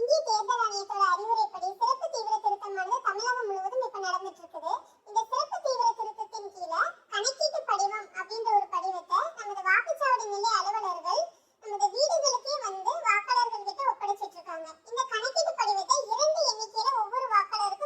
இந்திய தேர்தல் ஆணையத்தோட அறிவுரைப்படி சிறப்பு தீவிர திருத்தமானது தமிழகம் முழுவதும் இப்ப நடந்துட்டு இருக்குது இந்த சிறப்பு தீவிர திருத்தத்தின் கீழே கணக்கீட்டு படிவம் அப்படின்ற ஒரு படிவத்தை நமது வாக்குச்சாவடி நிலை அலுவலர்கள் நமது வீடுகளுக்கே வந்து வாக்காளர்கள் கிட்ட ஒப்படைச்சிட்டு இருக்காங்க இந்த கணக்கீட்டு படிவத்தை இரண்டு எண்ணிக்கையில ஒவ்வொரு வாக்காளர்கள்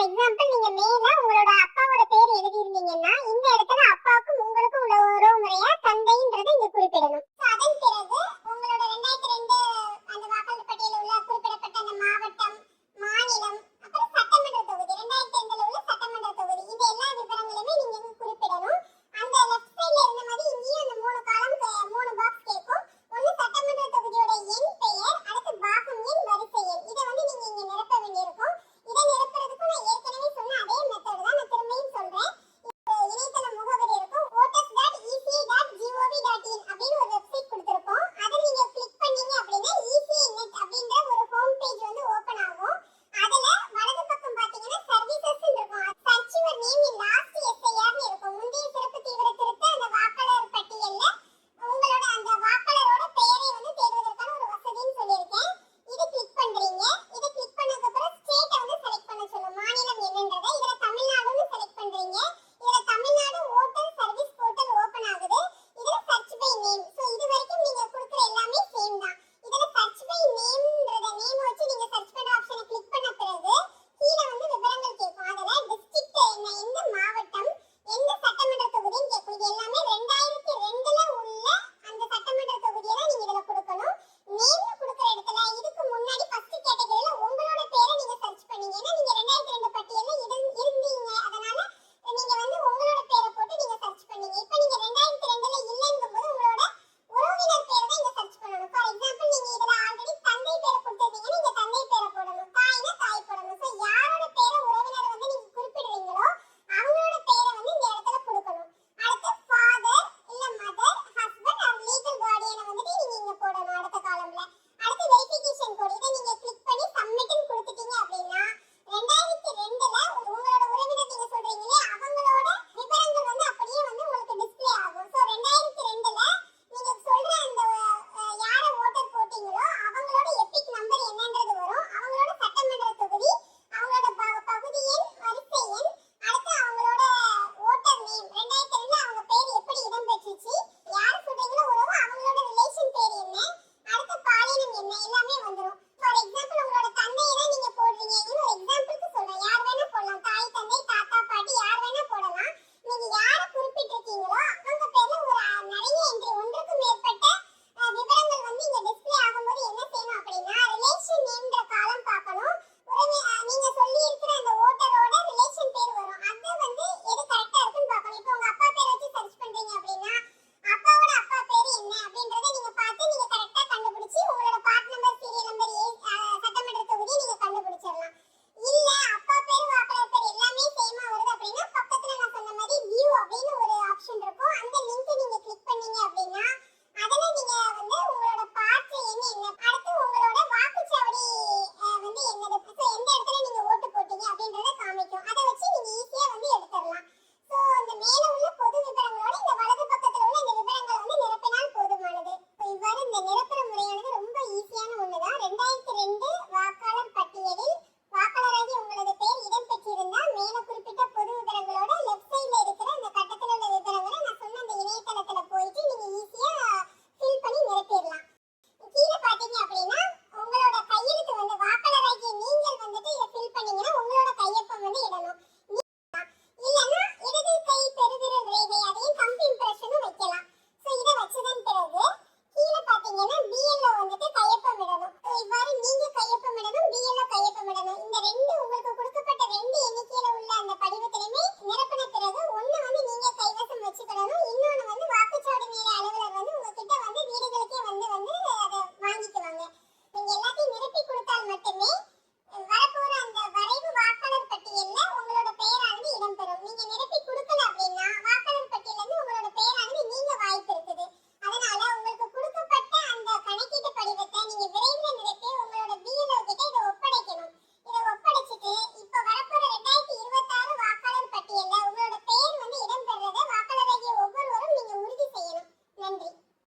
ஃபார் எக்ஸாம்பிள் நீங்க மேல உங்களோட அப்பாவோட பேர் எழுதி இருந்தீங்கன்னா இந்த இடத்துல அப்பாவுக்கும் உங்களுக்கும் உள்ள ஒரு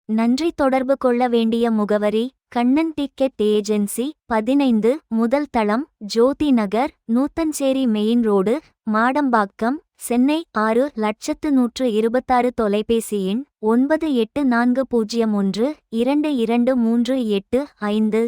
நன்றி தொடர்பு கொள்ள வேண்டிய முகவரி கண்ணன் டிக்கெட் ஏஜென்சி பதினைந்து முதல் தளம் ஜோதி நகர் நூத்தஞ்சேரி மெயின் ரோடு மாடம்பாக்கம் சென்னை ஆறு லட்சத்து நூற்று இருபத்தாறு தொலைபேசி எண் ஒன்பது எட்டு நான்கு பூஜ்ஜியம் ஒன்று இரண்டு இரண்டு மூன்று எட்டு ஐந்து.